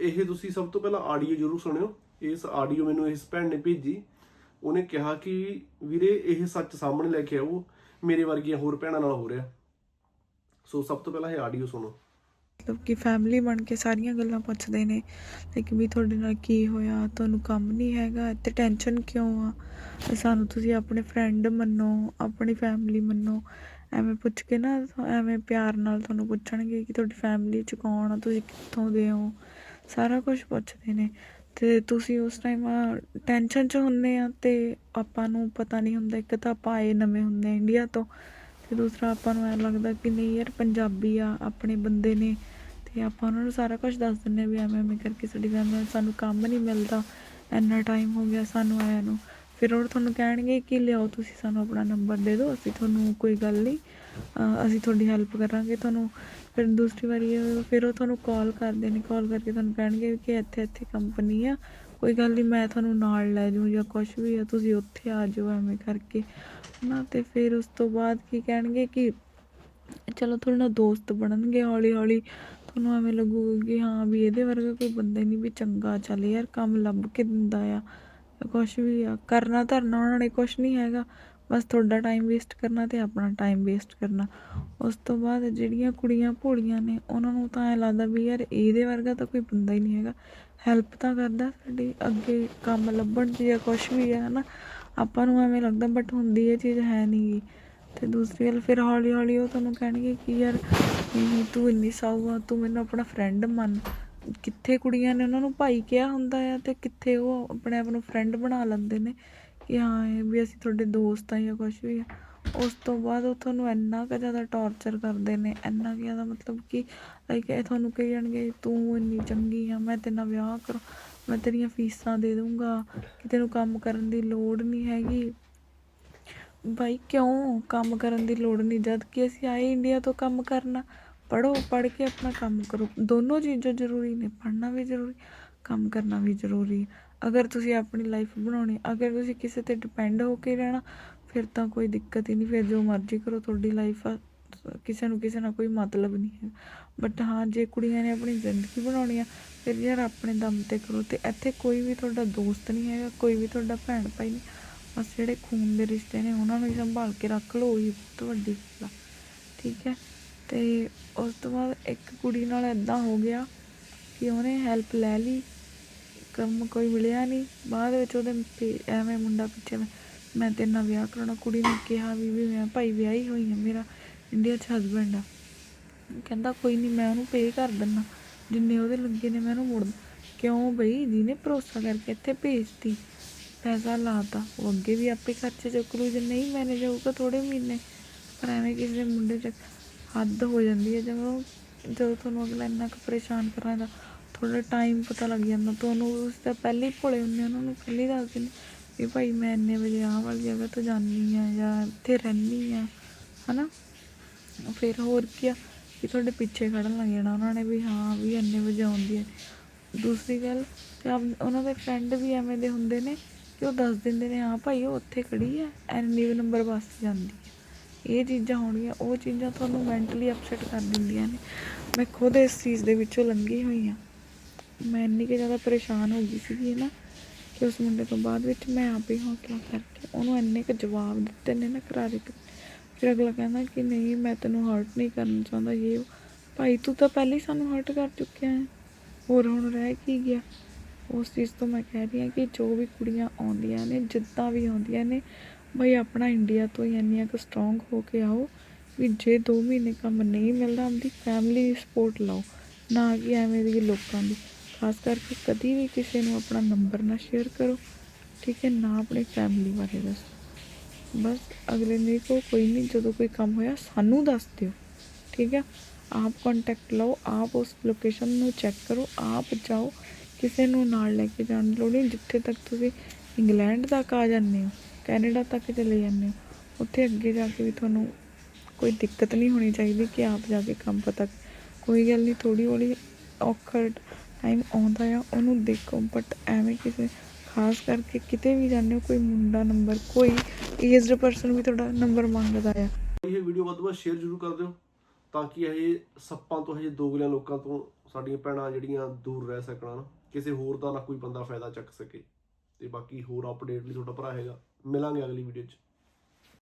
ਇਹ ਤੁਸੀਂ ਸਭ ਤੋਂ ਪਹਿਲਾਂ ਆਡੀਓ ਜ਼ਰੂਰ ਸੁਣਿਓ। ਇਸ ਆਡੀਓ ਮੈਨੂੰ ਇਸ ਭੈਣ ਨੇ ਭੇਜੀ। ਉਹਨੇ ਕਿਹਾ ਕਿ ਵੀਰੇ ਇਹ ਸੱਚ ਸਾਹਮਣੇ ਲੈ ਕੇ ਆਓ। ਮੇਰੇ ਵਰਗੀਆਂ ਹੋਰ ਭੈਣਾਂ ਨਾਲ ਹੋ ਰਿਹਾ। ਸੋ ਸਭ ਤੋਂ ਪਹਿਲਾਂ ਇਹ ਆਡੀਓ ਸੁਣੋ। ਮਤਲਬ ਕਿ ਫੈਮਿਲੀ ਬਣ ਕੇ ਸਾਰੀਆਂ ਗੱਲਾਂ ਪੁੱਛਦੇ ਨੇ। ਤੇ ਵੀ ਤੁਹਾਡੇ ਨਾਲ ਕੀ ਹੋਇਆ? ਤੁਹਾਨੂੰ ਕੰਮ ਨਹੀਂ ਹੈਗਾ। ਤੇ ਟੈਨਸ਼ਨ ਕਿਉਂ ਆ? ਸਾਨੂੰ ਤੁਸੀਂ ਆਪਣੇ ਫਰੈਂਡ ਮੰਨੋ, ਆਪਣੀ ਫੈਮਿਲੀ ਮੰਨੋ। ਐਵੇਂ ਪੁੱਛ ਕੇ ਨਾ, ਐਵੇਂ ਪਿਆਰ ਨਾਲ ਤੁਹਾਨੂੰ ਪੁੱਛਣਗੇ ਕਿ ਤੁਹਾਡੀ ਫੈਮਿਲੀ ਚ ਕੌਣ ਆ? ਤੁਸੀਂ ਕਿੱਥੋਂ ਦੇ ਹੋ? ਸਾਰਾ ਕੁਝ ਪੁੱਛਦੇ ਨੇ। ਤੇ ਤੁਸੀਂ ਉਸ ਟਾਈਮ ਟੈਨਸ਼ਨ ਚ ਹੁੰਨੇ ਆ ਤੇ ਆਪਾਂ ਨੂੰ ਪਤਾ ਨਹੀਂ ਹੁੰਦਾ, ਇੱਕ ਤਾਂ ਆਪਾਂ ਆਏ ਨਵੇਂ ਹੁੰਦੇ ਇੰਡੀਆ ਤੋਂ, ਤੇ ਦੂਸਰਾ ਆਪਾਂ ਨੂੰ ਐ ਲੱਗਦਾ ਕਿ ਨਹੀਂ ਯਾਰ ਪੰਜਾਬੀ ਆ, ਆਪਣੇ ਬੰਦੇ ਨੇ, ਤੇ ਆਪਾਂ ਉਹਨਾਂ ਨੂੰ ਸਾਰਾ ਕੁਝ ਦੱਸ ਦਿੰਨੇ ਵੀ ਐਵੇਂ ਐਵੇਂ ਕਰਕੇ ਸਾਡੀ ਫੈਮਿਲੀ ਸਾਨੂੰ ਕੰਮ ਨਹੀਂ ਮਿਲਦਾ, ਇੰਨਾ ਟਾਈਮ ਹੋ ਗਿਆ ਸਾਨੂੰ ਆਇਆ ਨੂੰ। ਫਿਰ ਉਹ ਤੁਹਾਨੂੰ ਕਹਿਣਗੇ ਕਿ ਲਿਆਓ ਤੁਸੀਂ ਸਾਨੂੰ ਆਪਣਾ ਨੰਬਰ ਦੇ ਦਿਓ, ਅਸੀਂ ਤੁਹਾਨੂੰ ਕੋਈ ਗੱਲ ਨਹੀਂ ਅਸੀਂ ਤੁਹਾਡੀ ਹੈਲਪ ਕਰਾਂਗੇ ਤੁਹਾਨੂੰ। ਫਿਰ ਦੂਸਰੀ ਵਾਰੀ ਉਹ- ਫਿਰ ਉਹ ਤੁਹਾਨੂੰ ਕਾਲ ਕਰਦੇ ਨੇ ਕਾਲ ਕਰਕੇ ਤੁਹਾਨੂੰ ਕਹਿਣਗੇ ਕਿ ਇੱਥੇ ਇੱਥੇ ਕੰਪਨੀ ਆ, ਕੋਈ ਗੱਲ ਨਹੀਂ ਮੈਂ ਤੁਹਾਨੂੰ ਨਾਲ ਲੈ ਜਾਊਂ ਜਾਂ ਕੁਝ ਵੀ ਆ, ਤੁਸੀਂ ਉੱਥੇ ਆ ਜਾਓ ਐਵੇਂ ਕਰਕੇ। ਨਾ ਤੇ ਫਿਰ ਉਸ ਤੋਂ ਬਾਅਦ ਕੀ ਕਹਿਣਗੇ ਕਿ ਚਲੋ ਤੁਹਾਡੇ ਨਾਲ ਦੋਸਤ ਬਣਨਗੇ ਹੌਲੀ ਹੌਲੀ ਤੁਹਾਨੂੰ ਐਵੇਂ ਲੱਗੂਗਾ ਕਿ ਹਾਂ ਵੀ ਇਹਦੇ ਵਰਗਾ ਕੋਈ ਬੰਦਾ ਹੀ ਨਹੀਂ ਵੀ ਚੰਗਾ ਚੱਲ ਯਾਰ, ਕੰਮ ਲੱਭ ਕੇ ਦਿੰਦਾ ਆ ਕੁਝ ਵੀ ਆ, ਕਰਨਾ ਧਰਨਾ ਉਹਨਾਂ ਨੇ ਕੁਝ ਨਹੀਂ ਹੈਗਾ। ਬਸ ਤੁਹਾਡਾ ਟਾਈਮ ਵੇਸਟ ਕਰਨਾ ਤੇ ਆਪਣਾ ਟਾਈਮ ਵੇਸਟ ਕਰਨਾ। ਉਸ ਤੋਂ ਬਾਅਦ ਜਿਹੜੀਆਂ ਕੁੜੀਆਂ ਭੋਲੀਆਂ ਨੇ, ਉਹਨਾਂ ਨੂੰ ਤਾਂ ਐ ਲੱਗਦਾ ਵੀ ਯਾਰ ਇਹਦੇ ਵਰਗਾ ਤਾਂ ਕੋਈ ਬੰਦਾ ਹੀ ਨਹੀਂ ਹੈਗਾ। ਹੈਲਪ ਤਾਂ ਕਰਦਾ ਸਾਡੀ, ਅੱਗੇ ਕੰਮ ਲੱਭਣ 'ਚ ਜਾਂ ਕੁਝ ਵੀ ਹੈ ਨਾ ਆਪਾਂ ਨੂੰ ਐਵੇਂ ਲੱਗਦਾ ਬਟ ਹੁੰਦੀ ਇਹ ਚੀਜ਼ ਹੈ ਨਹੀਂ ਗੀ। ਤੇ ਦੂਸਰੀ ਗੱਲ, ਫਿਰ ਹੌਲੀ ਹੌਲੀ ਉਹ ਤੁਹਾਨੂੰ ਕਹਿਣਗੇ ਕਿ ਯਾਰ ਵੀ ਤੂੰ ਇੰਨੀ ਸਾਊ ਆ, ਤੂੰ ਮੈਨੂੰ ਆਪਣਾ ਫਰੈਂਡ ਮੰਨ। ਕਿੱਥੇ ਕੁੜੀਆਂ ਨੇ ਉਹਨਾਂ ਨੂੰ ਭਾਈ ਕਿਹਾ ਹੁੰਦਾ ਆ ਤੇ ਕਿੱਥੇ ਉਹ ਆਪਣੇ ਆਪ ਨੂੰ ਫਰੈਂਡ ਬਣਾ ਲੈਂਦੇ ਨੇ। ਕਿ ਹਾਂ, ਇਹ ਵੀ ਅਸੀਂ ਤੁਹਾਡੇ ਦੋਸਤ ਆ ਜਾਂ ਕੁਝ ਵੀ ਆ। ਉਸ ਤੋਂ ਬਾਅਦ ਉਹ ਤੁਹਾਨੂੰ ਇੰਨਾ ਕੁ ਜ਼ਿਆਦਾ ਟੌਰਚਰ ਕਰਦੇ ਨੇ, ਇੰਨਾ ਕੁ ਜ਼ਿਆਦਾ ਮਤਲਬ ਕਿ ਲਾਈਕ ਇਹ ਤੁਹਾਨੂੰ ਕਹੀ ਜਾਣਗੇ, ਤੂੰ ਇੰਨੀ ਚੰਗੀ ਆ, ਮੈਂ ਤੇਰੇ ਨਾਲ ਵਿਆਹ ਕਰਾਂ, ਮੈਂ ਤੇਰੀਆਂ ਫੀਸਾਂ ਦੇ ਦੂੰਗਾ ਕਿ ਤੈਨੂੰ ਕੰਮ ਕਰਨ ਦੀ ਲੋੜ ਨਹੀਂ ਹੈਗੀ। ਬਾਈ, ਕਿਉਂ ਕੰਮ ਕਰਨ ਦੀ ਲੋੜ ਨਹੀਂ? ਜਦ ਕਿ ਅਸੀਂ ਆਏ ਇੰਡੀਆ ਤੋਂ ਕੰਮ ਕਰਨਾ ਪੜੋ ਪੜ ਕੇ ਆਪਣਾ ਕੰਮ ਕਰੋ। ਦੋਨੋਂ ਚੀਜ਼ਾਂ ਜ਼ਰੂਰੀ ਨੇ ਪੜਨਾ ਵੀ ਜ਼ਰੂਰੀ ਕੰਮ ਕਰਨਾ ਵੀ ਜ਼ਰੂਰੀ ਅਗਰ ਤੁਸੀਂ ਆਪਣੀ ਲਾਈਫ ਬਣਾਉਣੀ, ਅਗਰ ਤੁਸੀਂ ਕਿਸੇ ਤੇ ਡਿਪੈਂਡ ਹੋ ਕੇ ਰਹਿਣਾ, ਫਿਰ ਤਾਂ ਕੋਈ ਦਿੱਕਤ ਹੀ ਨਹੀਂ, ਫਿਰ ਜੋ ਮਰਜ਼ੀ ਕਰੋ, ਤੁਹਾਡੀ ਲਾਈਫ ਆ, ਕਿਸੇ ਨੂੰ ਕਿਸੇ ਨਾਲ ਕੋਈ ਮਤਲਬ ਨਹੀਂ ਹੈ। ਬਟ ਹਾਂ, ਜੇ ਕੁੜੀਆਂ ਨੇ ਆਪਣੀ ਜ਼ਿੰਦਗੀ ਬਣਾਉਣੀ ਆ, ਫਿਰ ਯਾਰ ਆਪਣੇ ਦਮ ਤੇ ਕਰੋ ਤੇ ਇੱਥੇ ਕੋਈ ਵੀ ਤੁਹਾਡਾ ਦੋਸਤ ਨਹੀਂ ਹੈਗਾ, ਕੋਈ ਵੀ ਤੁਹਾਡਾ ਭੈਣ ਭਾਈ ਨਹੀਂ, ਬਸ ਜਿਹੜੇ ਖੂਨ ਦੇ ਰਿਸ਼ਤੇ ਨੇ, ਉਹਨਾਂ ਨੂੰ ਹੀ ਸੰਭਾਲ ਕੇ ਰੱਖ ਲਓ, ਉਹੀ ਬਹੁਤ ਵੱਡੀ ਗੱਲ ਆ। ਠੀਕ ਹੈ? ਤੇ ਉਸ ਤੋਂ ਬਾਅਦ ਇੱਕ ਕੁੜੀ ਨਾਲ ਇਦਾਂ ਹੋ ਗਿਆ ਕਿ ਉਹਨੇ ਹੈਲਪ ਲੈ ਲਈ। ਕੰਮ ਕੋਈ ਮਿਲਿਆ ਨਹੀਂ। ਬਾਅਦ ਵਿੱਚ ਉਹਦੇ ਪੇ- ਐਵੇਂ ਮੁੰਡਾ ਪਿੱਛੇ ਮੈਂ ਮੈਂ ਤੇਰੇ ਨਾਲ ਵਿਆਹ ਕਰਾਉਣਾ। ਕੁੜੀ ਨੇ ਕਿਹਾ ਵੀ ਵੀ ਮੈਂ ਭਾਈ ਵਿਆਹੀ ਹੋਈ ਹਾਂ, ਮੇਰਾ ਇੰਡੀਆ 'ਚ ਹਸਬੈਂਡ ਆ। ਕਹਿੰਦਾ ਕੋਈ ਨਹੀਂ, ਮੈਂ ਉਹਨੂੰ ਪੇ ਕਰ ਦਿੰਦਾ ਜਿੰਨੇ ਉਹਦੇ ਲੱਗੇ ਨੇ ਮੈਂ ਉਹਨੂੰ ਮੋੜ ਕਿਉਂ ਬਈ? ਜਿਹਨੇ ਭਰੋਸਾ ਕਰਕੇ ਇੱਥੇ ਭੇਜਤੀ। ਪੈਸਾ ਲਾਤਾ। ਉਹ ਅੱਗੇ ਵੀ ਆਪੇ ਖਰਚੇ ਚੁੱਕ ਲੂ। ਜੇ ਨਹੀਂ ਮੈਨੇਜ ਹੋਊਗਾ ਥੋੜੇ ਮਹੀਨੇ। ਪਰ ਐਵੇਂ ਕਿਸੇ ਮੁੰਡੇ 'ਚ ਹੱਦ ਹੋ ਜਾਂਦੀ ਹੈ। ਜਦੋਂ ਜਦੋਂ ਤੁਹਾਨੂੰ ਅਗਲਾ ਇੰਨਾ ਕੁ ਪਰੇਸ਼ਾਨ ਕਰਾਂ ਦਾ ਥੋੜਾ ਟਾਈਮ ਪਤਾ ਲੱਗ ਜਾਂਦਾ। ਤੁਹਾਨੂੰ ਉਸ ਤੋਂ ਪਹਿਲੇ ਹੀ ਭੋਲੇ ਹੁੰਦੇ ਉਹਨਾਂ ਨੂੰ ਪਹਿਲੇ ਦੱਸ ਦਿੰਦੇ ਵੀ ਭਾਈ ਮੈਂ ਇੰਨੇ ਵਜੇ ਆਹ ਵਾਲੀ ਜਗ੍ਹਾ ਤੋਂ ਜਾਂਦੀ ਆ ਜਾਂ ਇੱਥੇ ਰਹਿੰਦੀ ਆ ਹਨਾ? ਫਿਰ ਹੋਰ ਕੀ ਆ ਕਿ ਤੁਹਾਡੇ ਪਿੱਛੇ ਖੜਨ ਲੱਗ ਜਾਣਾ ਉਹਨਾਂ ਨੇ ਵੀ ਹਾਂ ਵੀ ਇੰਨੇ ਵਜੇ ਆਉਂਦੀ ਹੈ। ਦੂਸਰੀ ਗੱਲ ਤੇ ਆਪ- ਉਹਨਾਂ ਦੇ ਫਰੈਂਡ ਵੀ ਐਵੇਂ ਦੇ ਹੁੰਦੇ ਨੇ ਕਿ ਉਹ ਦੱਸ ਦਿੰਦੇ ਨੇ, ਹਾਂ ਭਾਈ ਉਹ ਉੱਥੇ ਖੜੀ ਹੈ ਐਨੀ ਨੰਬਰ ਬੱਸ ਜਾਂਦੀ ਇਹ ਚੀਜ਼ਾਂ ਹੋਣਗੀਆਂ, ਉਹ ਚੀਜ਼ਾਂ ਤੁਹਾਨੂੰ ਮੈਂਟਲੀ ਅਪਸੈਟ ਕਰ ਦਿੰਦੀਆਂ ਨੇ। ਮੈਂ ਖੁਦ ਇਸ ਚੀਜ਼ ਦੇ ਵਿੱਚੋਂ ਲੰਘੀ ਹੋਈ ਹਾਂ। ਮੈਂ ਇੰਨੀ ਕਿ ਜ਼ਿਆਦਾ ਪਰੇਸ਼ਾਨ ਹੋ ਗਈ ਸੀਗੀ ਨਾ, ਕਿ ਉਸ ਮੁੰਡੇ ਤੋਂ ਬਾਅਦ ਵਿੱਚ ਮੈਂ ਆਪ ਆਪੇ ਹੌਸਲਾ ਕਰਕੇ ਉਹਨੂੰ ਇੰਨੇ ਕੁ ਜਵਾਬ ਦਿੱਤੇ ਨੇ ਨਾ ਕਰਾਰੇ ਫਿਰ ਅਗਲਾ ਕਹਿੰਦਾ ਕਿ ਨਹੀਂ, ਮੈਂ ਤੈਨੂੰ ਹਰਟ ਨਹੀਂ ਕਰਨਾ ਚਾਹੁੰਦਾ ਇਹ ਉਹ। ਭਾਈ, ਤੂੰ ਤਾਂ ਪਹਿਲੇ ਹੀ ਸਾਨੂੰ ਹਰਟ ਕਰ ਚੁੱਕਿਆ ਹੈ। ਹੋਰ ਹੁਣ ਰਹਿ ਕੀ ਗਿਆ? ਉਸ ਚੀਜ਼ ਤੋਂ ਮੈਂ ਕਹਿ ਰਹੀ ਹਾਂ ਕਿ ਜੋ ਵੀ ਕੁੜੀਆਂ ਆਉਂਦੀਆਂ ਨੇ, ਜਿੱਦਾਂ ਵੀ ਆਉਂਦੀਆਂ ਨੇ ਬਈ ਆਪਣਾ ਇੰਡੀਆ ਤੋਂ ਹੀ ਇੰਨੀਆਂ ਕੁ ਸਟਰੋਂਗ ਹੋ ਕੇ ਆਓ ਵੀ ਜੇ 2 ਮਹੀਨੇ ਕੰਮ ਨਹੀਂ ਮਿਲਦਾ, ਆਪਦੀ ਫੈਮਿਲੀ ਦੀ ਸਪੋਰਟ ਲਓ, ਨਾ ਕਿ ਐਵੇਂ ਦੀ ਲੋਕਾਂ ਦੀ। ਖਾਸ ਕਰਕੇ ਕਦੀ ਵੀ ਕਿਸੇ ਨੂੰ ਆਪਣਾ ਨੰਬਰ ਨਾ ਸ਼ੇਅਰ ਕਰੋ, ਠੀਕ ਹੈ, ਨਾ ਆਪਣੀ ਫੈਮਿਲੀ ਬਾਰੇ ਦੱਸੋ। ਬਸ ਅਗਲੇ ਨੇ ਕੋ ਕੋਈ ਨਹੀਂ, ਜਦੋਂ ਕੋਈ ਕੰਮ ਹੋਇਆ, ਸਾਨੂੰ ਦੱਸ ਦਿਓ, ਠੀਕ ਹੈ। ਆਪ ਕੰਟੈਕਟ ਲਓ, ਆਪ ਉਸ ਲੋਕੇਸ਼ਨ ਨੂੰ ਚੈੱਕ ਕਰੋ, ਆਪ ਜਾਓ। ਕਿਸੇ ਨੂੰ ਨਾਲ ਲੈ ਕੇ ਜਾਣ ਦੀ ਲੋੜ ਨਹੀਂ, ਜਿੱਥੇ ਤੱਕ ਤੁਸੀਂ ਇੰਗਲੈਂਡ ਤੱਕ ਆ ਜਾਂਦੇ ਹੋ। ਕੈਨੇਡਾ ਤੱਕ ਚਲੇ ਜਾਂਦੇ ਹੋ। ਉੱਥੇ ਅੱਗੇ ਜਾ ਕੇ ਵੀ ਤੁਹਾਨੂੰ ਕੋਈ ਦਿੱਕਤ ਨਹੀਂ ਹੋਣੀ ਚਾਹੀਦੀ ਕਿ ਆਪ ਜਾ ਕੇ ਕੰਮ ਪਤਾ ਕੋਈ ਗੱਲ ਨਹੀਂ ਥੋੜੀ ਹੌਲੀ ਔਖਾ ਟਾਈਮ ਆਉਂਦਾ ਆ, ਉਹਨੂੰ ਦੇਖੋ। ਬਟ ਐਵੇਂ ਕਿਸੇ, ਖਾਸ ਕਰਕੇ ਕਿਤੇ ਵੀ ਜਾਂਦੇ ਹੋ, ਕੋਈ ਮੁੰਡਾ ਨੰਬਰ ਕੋਈ ਏਜਡ ਪਰਸਨ ਵੀ ਤੁਹਾਡਾ ਨੰਬਰ ਮੰਗਦਾ ਆ। ਇਹ ਵੀਡੀਓ ਵੱਧ ਤੋਂ ਵੱਧ ਸ਼ੇਅਰ ਜ਼ਰੂਰ ਕਰ ਦਿਓ, ਤਾਂ ਕਿ ਇਹ ਸੱਪਾਂ ਤੋਂ, ਇਹ ਦੋਗਲਿਆਂ ਲੋਕਾਂ ਤੋਂ ਸਾਡੀਆਂ ਭੈਣਾਂ ਜਿਹੜੀਆਂ ਦੂਰ ਰਹਿ ਸਕਣ ਨਾ ਕਿਸੇ ਹੋਰ ਦਾ ਨਾ ਕੋਈ ਬੰਦਾ ਫਾਇਦਾ ਚੱਕ ਸਕੇ। ਤੇ ਬਾਕੀ ਹੋਰ ਅਪਡੇਟ ਲਈ ਤੁਹਾਡਾ ਭਰਾ ਹੈਗਾ। ਮਿਲਾਂਗੇ ਅਗਲੀ ਵੀਡੀਓ 'ਚ।